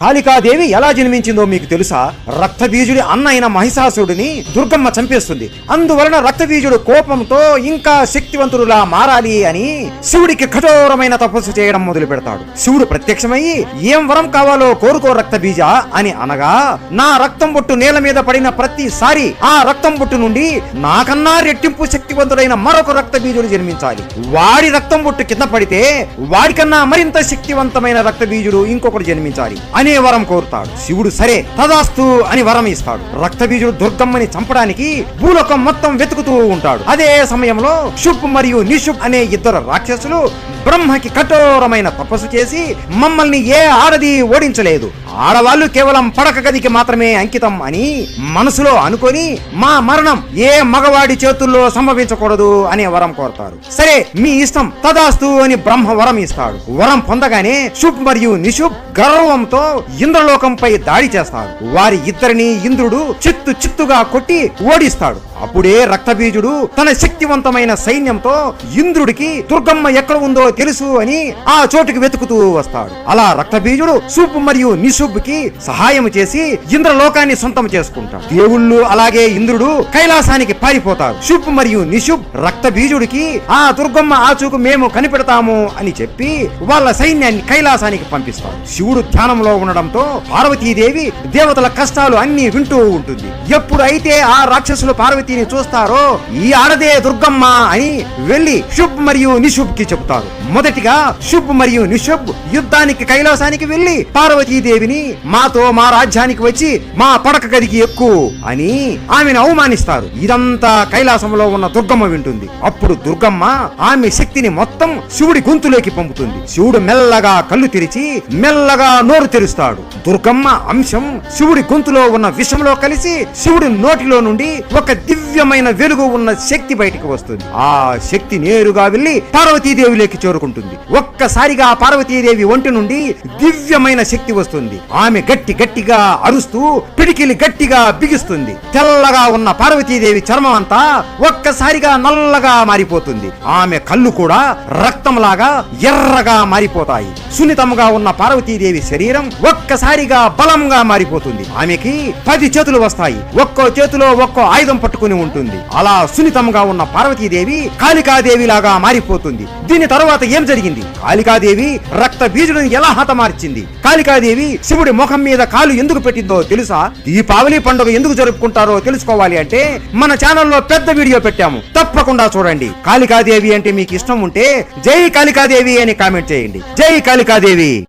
కాళికాదేవి ఎలా జన్మించిందో మీకు తెలుసా? రక్తబీజుడి అన్న అయిన మహిషాసురుడిని దుర్గమ్మ చంపేస్తుంది. అందువలన రక్తబీజుడు కోపంతో ఇంకా శక్తివంతుడులా మారాలి అని శివుడికి కఠోరమైన తపస్సు చేయడం మొదలు పెడతాడు శివుడు ప్రత్యక్షమయ్యి ఏం వరం కావాలో కోరుకో రక్తబీజ అని అనగా నా రక్తం బొట్టు నేల మీద పడిన ప్రతిసారి ఆ రక్తం బొట్టు నుండి నాకన్నా రెట్టింపు శక్తివంతుడైన మరొక రక్తబీజుడు జన్మించాలి. వాడి రక్తం బొట్టు కింద పడితే వాడికన్నా మరింత శక్తివంతమైన రక్తబీజుడు ఇంకొకటి జన్మించాలి అని వరం కోరుతాడు. శివుడు సరే తదాస్తు అని వరం ఇస్తాడు. రక్తబీజుడు దుర్గమ్మని చంపడానికి భూలోకం మొత్తం వెతుకుతూ ఉంటాడు. అదే సమయంలో శుభ్ మరియు నిషుభ్ అనే ఇద్దరు రాక్షసులు బ్రహ్మకి కఠోరమైన తపస్సు చేసి మమ్మల్ని ఏ ఆడది ఓడించలేదు. ఆడవాళ్ళు కేవలం పడక గదికి మాత్రమే అంకితం అని మనసులో అనుకొని మా మరణం ఏ మగవాడి చేతుల్లో సంభవించకూడదు అనే వరం కోరతారు. సరే మీ ఇష్టం తదాస్తు అని బ్రహ్మ వరం ఇస్తాడు. వరం పొందగానే శుభ్ మరియు నిశుభ్ గర్వంతో ఇంద్రలోకంపై దాడి చేస్తారు. వారి ఇద్దరిని ఇంద్రుడు చిత్తు చిత్తుగా కొట్టి ఓడిస్తాడు. అప్పుడే రక్తబీజుడు తన శక్తివంతమైన సైన్యంతో ఇంద్రుడికి దుర్గమ్మ ఎక్కడ ఉందో తెలుసు అని ఆ చోటుకి వెతుకుతూ వస్తాడు. అలా రక్తబీజుడు సూప్ మరియు నిశుభ్కి సహాయం చేసి ఇంద్రలోకాన్ని సొంతం చేసుకుంటాడు. దేవుళ్ళు అలాగే ఇంద్రుడు కైలాసానికి పారిపోతారు. శుభ్ మరియు నిశుబ్ రక్తబీజుడికి ఆ దుర్గమ్మ ఆచూకు మేము కనిపెడతాము అని చెప్పి వాళ్ళ సైన్యాన్ని కైలాసానికి పంపిస్తాడు. శివుడు ధ్యానంలో ఉండడంతో పార్వతీదేవి దేవతల కష్టాలు అన్ని వింటూ ఉంటుంది. ఎప్పుడైతే ఆ రాక్షసులు పార్వతి పార్వతిని చూస్తారో? ఈ ఆడదే దుర్గమ్మ అని వెళ్ళి శుభ్ మరియు నిశుభ్కి చెబుతారు. మొదటిగా శుభ్ మరియు నిశుభ్ యుద్ధానికి కైలాసానికి వెళ్ళి పార్వతీదేవిని మాతో మా రాజ్యానికి వచ్చి మా పడక గదికి ఎక్కు అని ఆమెను అవమానిస్తారు. ఇదంతా కైలాసంలో ఉన్న దుర్గమ్మ వింటుంది. అప్పుడు దుర్గమ్మ ఆమె శక్తిని మొత్తం శివుడి గొంతులోకి పంపుతుంది. శివుడు మెల్లగా కళ్ళు తెరిచి మెల్లగా నోరు తెరుస్తాడు. దుర్గమ్మ అంశం శివుడి గొంతులో ఉన్న విషంలో కలిసి శివుడి నోటిలో నుండి ఒక దివ్యమైన వెలుగు ఉన్న శక్తి బయటికి వస్తుంది. ఆ శక్తి నేరుగా వెళ్ళి పార్వతీదేవిలోకి చేరుకుంటుంది. ఒక్కసారిగా పార్వతీదేవి ఒంటి నుండి దివ్యమైన శక్తి వస్తుంది. ఆమె గట్టి గట్టిగా అరుస్తూ పిడికిలి గట్టిగా బిగిస్తుంది. తెల్లగా ఉన్న పార్వతీదేవి చర్మం అంతా ఒక్కసారిగా నల్లగా మారిపోతుంది. ఆమె కళ్ళు కూడా రక్తంలాగా ఎర్రగా మారిపోతాయి. సున్నితంగా ఉన్న పార్వతీదేవి శరీరం ఒక్కసారిగా బలంగా మారిపోతుంది. ఆమెకి పది చేతులు వస్తాయి. ఒక్కో చేతిలో ఒక్కో ఆయుధం పట్టుకుని ఉంటుంది. అలా సున్నితంగా ఉన్న పార్వతీదేవి కాళికాదేవి లాగా మారిపోతుంది. దీని తర్వాత ఏం జరిగింది? కాళికాదేవి రక్త బీజుడిని ఎలా హతమార్చింది? కాళికాదేవి శివుడి ముఖం మీద కాలు ఎందుకు పెట్టిందో తెలుసా? దీపావళి పండుగ ఎందుకు జరుపుకుంటారో తెలుసుకోవాలి అంటే మన ఛానల్లో పెద్ద వీడియో పెట్టాము. తప్పకుండా చూడండి. కాళికాదేవి అంటే మీకు ఇష్టం ఉంటే జై కాళికాదేవి అని కామెంట్ చేయండి. జై కాళికాదేవి.